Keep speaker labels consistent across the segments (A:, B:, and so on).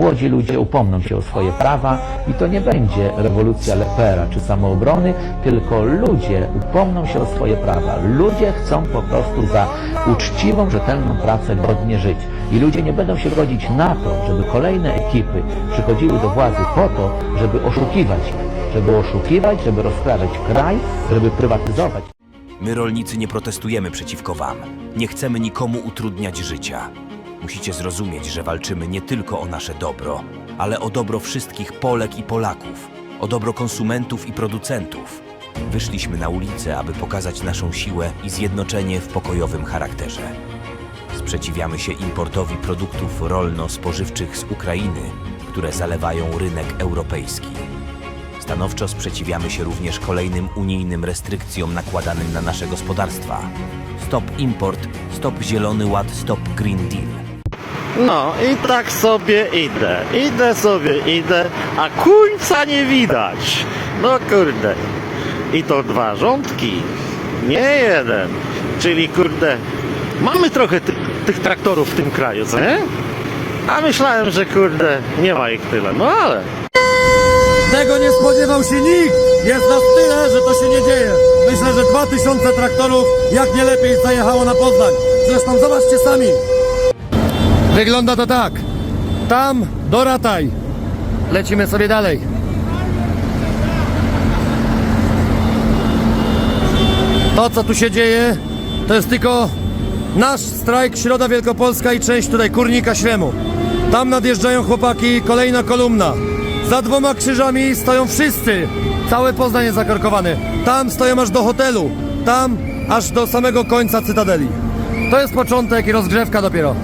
A: młodzi ludzie upomną się o swoje prawa i to nie będzie rewolucja lepera czy samoobrony, tylko ludzie upomną się o swoje prawa. Ludzie chcą po prostu za uczciwą, rzetelną pracę godnie żyć. I ludzie nie będą się godzić na to, żeby kolejne ekipy przychodziły do władzy po to, żeby oszukiwać. Żeby oszukiwać, żeby rozkradać kraj, żeby prywatyzować.
B: My, rolnicy, nie protestujemy przeciwko Wam. Nie chcemy nikomu utrudniać życia. Musicie zrozumieć, że walczymy nie tylko o nasze dobro, ale o dobro wszystkich Polek i Polaków, o dobro konsumentów i producentów. Wyszliśmy na ulicę, aby pokazać naszą siłę i zjednoczenie w pokojowym charakterze. Sprzeciwiamy się importowi produktów rolno-spożywczych z Ukrainy, które zalewają rynek europejski. Stanowczo sprzeciwiamy się również kolejnym unijnym restrykcjom nakładanym na nasze gospodarstwa. Stop import, stop zielony ład, stop green deal.
C: No i tak sobie idę, idę sobie, idę, a końca nie widać. No kurde. I to dwa rządki, nie jeden. Czyli kurde, mamy trochę ty, tych traktorów w tym kraju, co nie? A myślałem, że kurde, nie ma ich tyle, no ale...
D: Tego nie spodziewał się nikt! Jest nas tyle, że to się nie dzieje. Myślę, że 2000 traktorów jak nie lepiej zajechało na Poznań. Zresztą zobaczcie sami. Wygląda to tak. Tam do Rataj. Lecimy sobie dalej. To, co tu się dzieje, to jest tylko nasz strajk Środa Wielkopolska i część tutaj Kurnika Śremu. Tam nadjeżdżają chłopaki, kolejna kolumna. Za dwoma krzyżami stoją wszyscy. Całe Poznań jest zakorkowane. Tam stoją aż do hotelu. Tam aż do samego końca Cytadeli. To jest początek i rozgrzewka dopiero.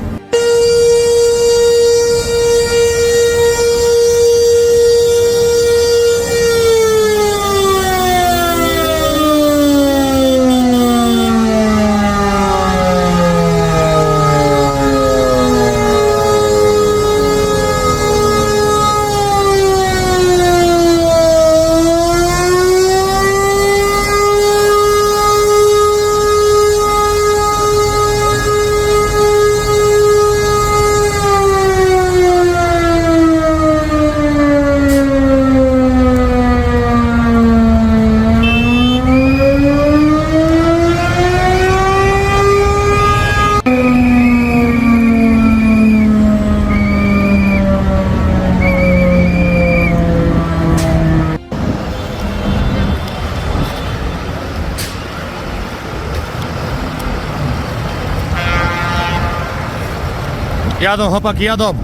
D: Jadą chłopaki, jadą.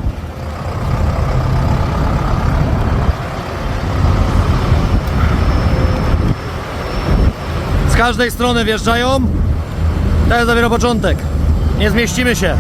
D: Z każdej strony wjeżdżają. To jest dopiero początek. Nie zmieścimy się.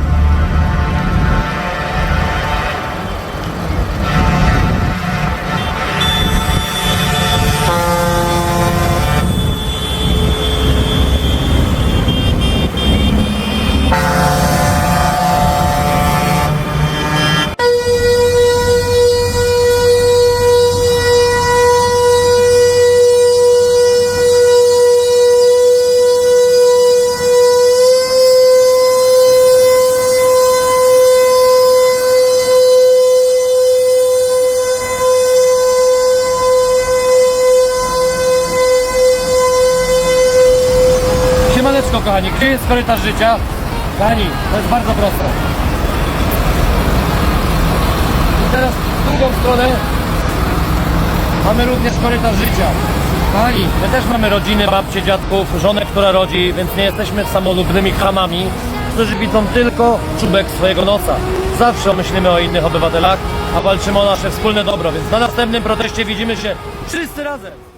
D: Kochani, gdzie jest korytarz życia? Kochani, to jest bardzo proste. I teraz w drugą stronę mamy również korytarz życia. Kochani, my też mamy rodziny, babcie, dziadków, żonę, która rodzi, więc nie jesteśmy samolubnymi chamami, którzy widzą tylko czubek swojego nosa. Zawsze myślimy o innych obywatelach, a walczymy o nasze wspólne dobro, więc na następnym proteście widzimy się wszyscy razem.